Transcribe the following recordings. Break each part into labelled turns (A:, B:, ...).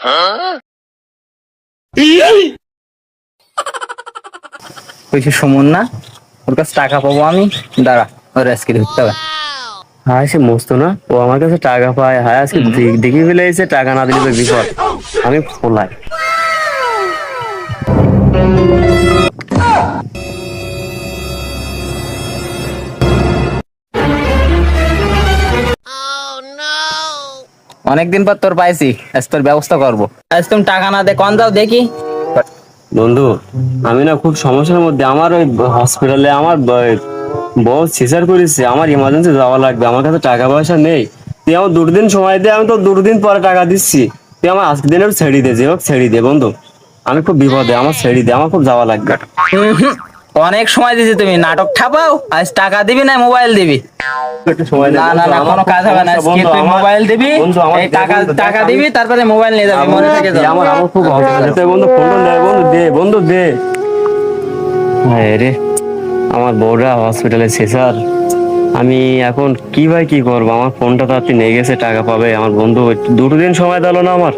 A: ওই যে সুমন না? ওর কাছে টাকা পাবো আমি। দাঁড়া ওর আজকে ধরতে হবে।
B: হায় সে মস্ত না? ও আমার কাছে টাকা পায়। হায় আজকে দেখ- ফেলেছে টাকা না দিলে তো বিপদ। আমি ফোলাই।
A: অনেকদিন পর তোর পাইছি আজ তোর ব্যবস্থা করব। আজ তুমি টাকা না দে কন দাও দেখি।
B: বন্ধু আমি না খুব সমস্যার মধ্যে আমার ওই হসপিটালে আমার ব- বউ সিজার করেছে আমার ইমার্জেন্সি যাওয়া লাগবে আমার কাছে টাকা পয়সা নেই। তুই আমার দুদিন সময় দে আমি তো দুদিন পরে টাকা দিচ্ছি। তুই আমার আজকে দিনের ছেড়ে দে যে হোক ছেড়ে দে বন্ধু। আমি খুব বিপদে আমার ছেড়ে দে আমার খুব যাওয়া লাগবে।
A: অনেক সময় দিছি তুমি নাটক ঠাপাও আজ টাকা দিবি না মোবাইল দিবি। না না না কোনো কাজ হবে না আজকে তুই মোবাইল দিবি এই টাকা টাকা দিবি তারপরে মোবাইল নিয়ে যাবি মনে থাকে
B: আমার আমার আমার খুব অসুবিধা বন্ধু ফোনটা দে বন্ধু দে বন্ধু দে। হ্যাঁ রে আমার বউরা হসপিটালে স্যার আমি এখন কি ভাই কি করব? আমার ফোনটা তো আপনি নিয়ে গেছে টাকা পাবে। আমার বন্ধু দুটো দিন সময় দিল না আমার।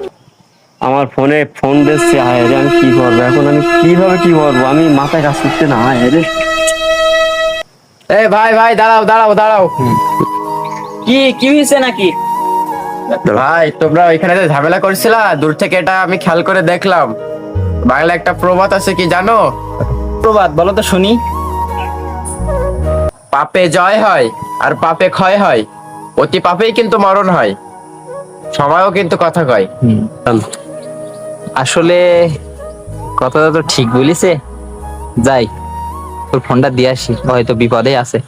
B: আমার ফোনে ফোন দিচ্ছে হায় রে আমি কি করব? এখন আমি কীভাবে কি করব? আমি মাথায় কাজ করতে না হায় রে।
A: এই ভাই ভাই দাঁড়াও দাঁড়াও দাঁড়াও। কি কি হয়েছে নাকি?
C: ভাই তোমরা ওইখানে যে ঝামেলা করছিলা দূর থেকে এটা আমি খেয়াল করে দেখলাম। বাংলা একটা প্রবাদ আছে কি জানো?
A: প্রবাদ বলো তো শুনি।
C: পাপে জয় হয় আর পাপে ক্ষয় হয়। অতি পাপেই কিন্তু মরণ হয়। সময়ও কিন্তু কথা কয়।
A: আসলে কথাটা তো ঠিক বলিছে। যাই তোর ফোনটা দিয়ে আসি হয়তো বিপদে আছে।